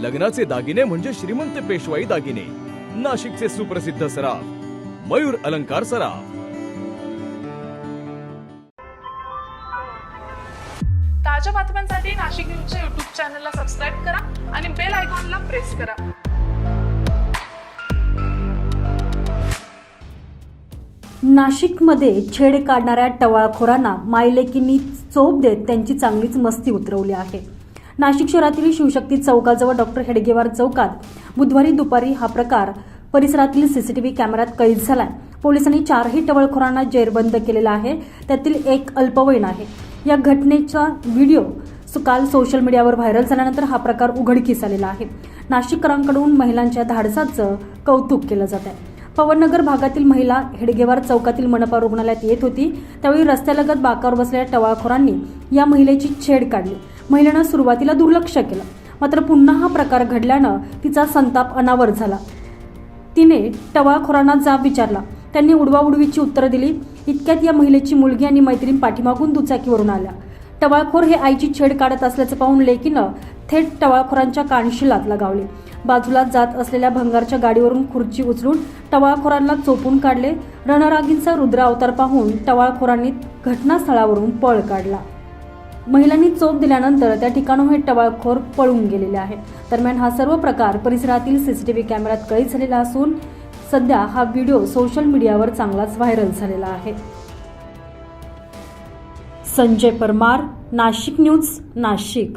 लग्नाचे दागिने म्हणजे श्रीमंत पेशवाई दागिने. नाशिकचे सुप्रसिद्ध सराफ मयूर अलंकार सराफ. ताज्या बातम्यांसाठी नाशिक न्यूजच्या युट्यूब चॅनलला सबस्क्राईब करा आणि बेल आयकॉनला प्रेस करा. नाशिकमध्ये छेड काढणाऱ्या टवाळखोरांना मायलेकींनी चोप देत त्यांची चांगलीच मस्ती उतरवली आहे. नाशिक शहरातील शिवशक्ती चौकाजवळ डॉक्टर हेडगेवार चौकात बुधवारी दुपारी हा प्रकार परिसरातील सीसीटीव्ही कॅमेऱ्यात कैद झालाय. पोलिसांनी चारही टवळखोरांना जेरबंद केलेला आहे. त्यातील एक अल्पवयीन आहे. या घटनेचा व्हिडिओ काल सोशल मीडियावर व्हायरल झाल्यानंतर हा प्रकार उघडकीस आलेला आहे. नाशिककरांकडून महिलांच्या धाडसाचं कौतुक केलं जात आहे. पवननगर भागातील महिला हेडगेवार चौकातील मनपा रुग्णालयात येत होती. त्यावेळी रस्त्यालगत बाकावर बसलेल्या टवाळखोरांनी या महिलेची छेड काढली. महिलेनं सुरुवातीला दुर्लक्ष केलं. मात्र पुन्हा हा प्रकार घडल्यानं तिचा संताप अनावर झाला. तिने टवाळखोरांना जाब विचारला. त्यांनी उडवाउडवीची उत्तरं दिली. इतक्यात या महिलेची मुलगी आणि मैत्रीण पाठीमागून दुचाकीवरून आल्या. टवाळखोर हे आईची छेड काढत असल्याचं पाहून लेकीनं थेट टवाळखोरांच्या कानशी लात लगावली. बाजूला जात असलेल्या भंगारच्या गाडीवरून खुर्ची उचलून टवाळखोरांना चोपून काढले. रणरागींचा रुद्र अवतार पाहून टवाळखोरांनी घटनास्थळावरून पळ काढला. महिलांनी चोप दिल्यानंतर त्या ठिकाणाहून हे टवाळखोर पळून गेलेले आहेत. दरम्यान हा सर्व प्रकार परिसरातील सीसीटीव्ही कॅमेऱ्यात कैद झालेला असून सध्या हा व्हिडिओ सोशल मीडियावर चांगलाच व्हायरल झालेला आहे. संजय परमार नाशिक न्यूज नाशिक.